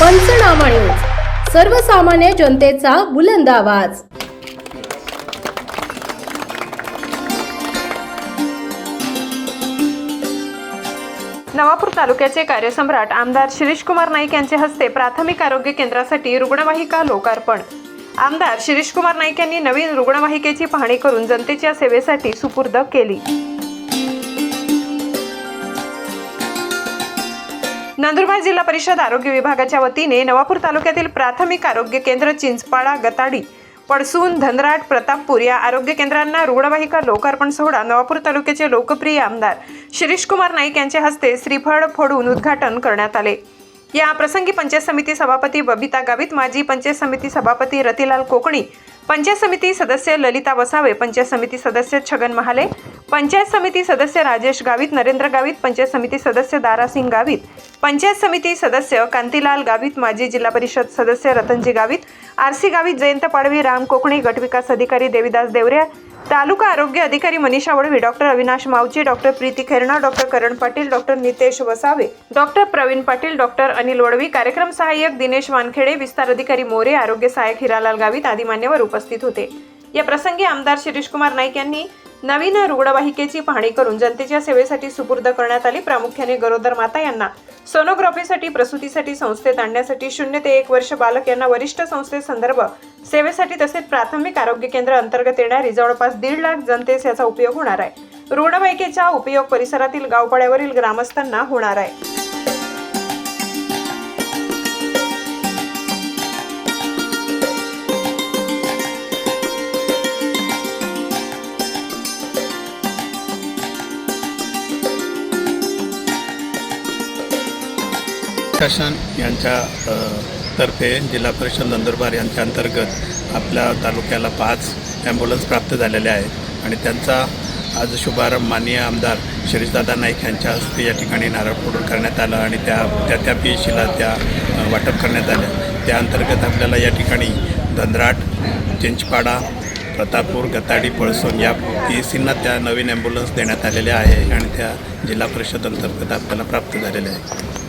पंचनामा न्यूज. सर्वसामान्य जनतेचा बुलंद आवाज. नवापूर तालुक्याचे कार्यसम्राट आमदार शिरीषकुमार नाईक यांचे हस्ते प्राथमिक आरोग्य केंद्रासाठी रुग्णवाहिका लोकार्पण. आमदार शिरीषकुमार नाईक यांनी नवीन रुग्णवाहिकेची पाहणी करून जनतेच्या सेवेसाठी सुपूर्द केली. नंदुरबार जिल्हा परिषद आरोग्य विभागाच्या वतीने नवापूर तालुक्यातील प्राथमिक आरोग्य केंद्र चिंचपाडा गताडी पडसून धनराट प्रतापपूर या आरोग्य केंद्रांना रुग्णवाहिका लोकार्पण सोहळा नवापूर तालुक्याचे लोकप्रिय आमदार शिरीषकुमार नाईक यांच्या हस्ते श्रीफळ फोडून उद्घाटन करण्यात आले. या प्रसंगी पंचायत समिती सभापती बबिता गावित माजी पंचायत समिती सभापती रतिलाल कोकणी पंचायत समिती सदस्य ललिता वसावे पंचायत समिती सदस्य छगन महाले पंचायत समिती सदस्य राजेश गावित नरेंद्र गावित पंचायत समिती सदस्य दारासिंग गावित पंचायत समिती सदस्य कांतीलाल गावित माजी जिल्हा परिषद सदस्य रतनजी गावित आरसी गावित जयंत पाडवी राम कोकणी गटविकास अधिकारी देविदास देवरे तालुका आरोग्य अधिकारी Manisha Vadvi doctor Avinash Mavchi doctor Preeti Kherna doctor Karan Patil doctor Nitesh Vasave doctor Pravin Patil doctor Anil Vadvi कार्यक्रम सहाय्यक दिनेश वानखेडे विस्तार अधिकारी मोरे आरोग्य सहाय्यक हिरालाल गावित आदी मान्यवर उपस्थित होते. या प्रसंगी आमदार शिरीषकुमार नाईक यांनी नवीन रुग्णवाहिकेची पाहणी करून जनतेच्या सेवेसाठी सुपूर्द करण्यात आली. प्रामुख्याने गरोदर माता यांना. सोनोग्राफीसाठी प्रसूतीसाठी संस्थेत आणण्यासाठी शून्य ते एक वर्ष बालक यांना वरिष्ठ संस्थे संदर्भ. सेवेसाठी तसेच प्राथमिक आरोग्य केंद्र अंतर्गत येणारी जवळपास दीड लाख जनतेस याचा उपयोग होणार आहे. रुग्णवाहिकेचा उपयोग परिसरातील गावपाड्यावरील ग्रामस्थांना होणार आहे. शासन यांच्या तर्फे जिल्हा परिषद नंदुरबार यांच्या अंतर्गत आपल्या तालुक्याला पाच ॲम्ब्युलन्स प्राप्त झालेल्या आहेत. आणि त्यांचा आज शुभारंभ माननीय आमदार शिरीषदादा नाईक यांच्या हस्ते या ठिकाणी नारळ फोडून करण्यात आलं आणि त्या त्या त्या पी एच सीला त्या वाटप करण्यात आल्या त्या अंतर्गत आपल्याला या ठिकाणी धनराट चिंचपाडा प्रतापपूर गताडी पळसोन या पी एस सींना त्या नवीन ॲम्ब्युलन्स देण्यात आलेल्या आहे आणि त्या जिल्हा परिषद अंतर्गत आपल्याला प्राप्त झालेल्या आहे